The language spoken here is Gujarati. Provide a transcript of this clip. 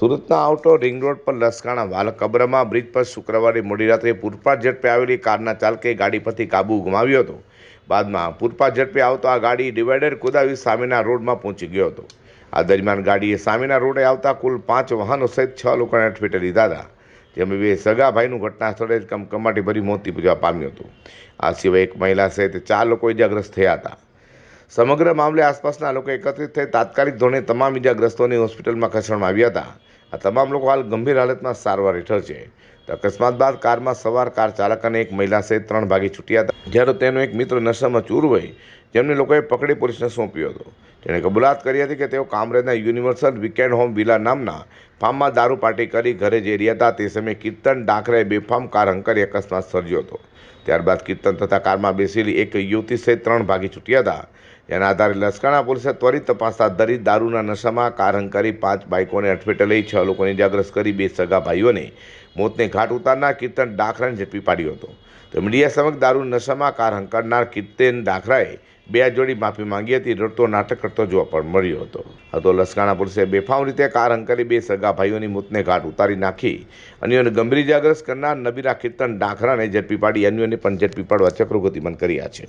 સુરતના આઉટો રિંગ રોડ પર લસકાણા વાલ કબ્રમાં બ્રિજ પર શુક્રવારે મોડી રાત્રે પૂરપાટ ઝડપે આવેલી કારના ચાલકે ગાડી પરથી કાબુ ગુમાવ્યો હતો. બાદમાં પૂરપાટ ઝડપે આવતો આ ગાડી ડિવાઈડર કુદાવી સામેના રોડમાં પહોંચી ગયો હતો. આ દરમિયાન ગાડીએ સામેના રોડે આવતા કુલ પાંચ વાહનો સહિત છ લોકોને અડફેટે લીધા હતા. જેમાં બે સગા ઘટના સ્થળે જ કમકમાટી ભરી મોત પૂજવા પામ્યું હતું. આ સિવાય એક મહિલા સહિત ચાર લોકો ઇજાગ્રસ્ત થયા હતા. સમગ્ર મામલે આસપાસના લોકો એકત્રિત થઈ તાત્કાલિક ધોરણે તમામ ઇજાગ્રસ્તોને હોસ્પિટલમાં ખસેડવામાં આવ્યા હતા. આ તમામ લોકો હાલ ગંભીર હાલતમાં સારવાર હેઠળ છે. અકસ્માત બાદ કારમાં સવાર કાર ચાલક અને એક મહિલા સહિત ત્રણ ભાગી છૂટ્યા હતા. જ્યારે તેનો એક મિત્ર નશામાં ચૂર હોય, જેમને લોકોએ પકડી પોલીસને સોંપ્યો હતો. તેણે કબૂલાત કરી હતી કે તેઓ કામરેજના યુનિવર્સલ વીકેન્ડ હોમ વિલા નામના ફાર્મમાં દારૂ પાર્ટી કરી ઘરે જઈ રહ્યા હતા તે સમયે કીર્તન ડાકરાએ બેફામ કાર હંકારી અકસ્માત સર્જ્યો હતો. ત્યારબાદ કીર્તન તથા કારમાં બેસેલી એક યુવતી સહિત ત્રણ ભાગી છૂટ્યા હતા. જેના આધારે લસકાણા પોલીસે ત્વરિત તપાસ હાથ ધરી દારૂના નશામાં કાર હંકારી પાંચ બાઇકોને અડફેટે લઈ છ લોકોને ઇજાગ્રસ્ત કરી બે સગા ભાઈઓને મોતને ઘાટ ઉતારનાર કીર્તન ડાખરાને ઝડપી પાડ્યો હતો. તો મીડિયા સમક્ષ દારૂ નશામાં કાર કરનાર કીર્તન ડાખરાએ બે જોડી માફી માંગી હતી. રડતો, નાટક કરતો જોવા પણ મળ્યો હતો. હતો લસકાણા પોલીસે બેફામ રીતે કાર હંકારી બે સગા ભાઈઓની મોતને ઘાટ ઉતારી નાખી. અન્યોને ગંભીર ઇજાગ્રસ્ત કરનાર નબીરા કીર્તન ડાખરાને ઝડપી પાડી અન્યોને પણ ઝડપી પાડવા ચક્રો ગતિમાન કર્યા છે.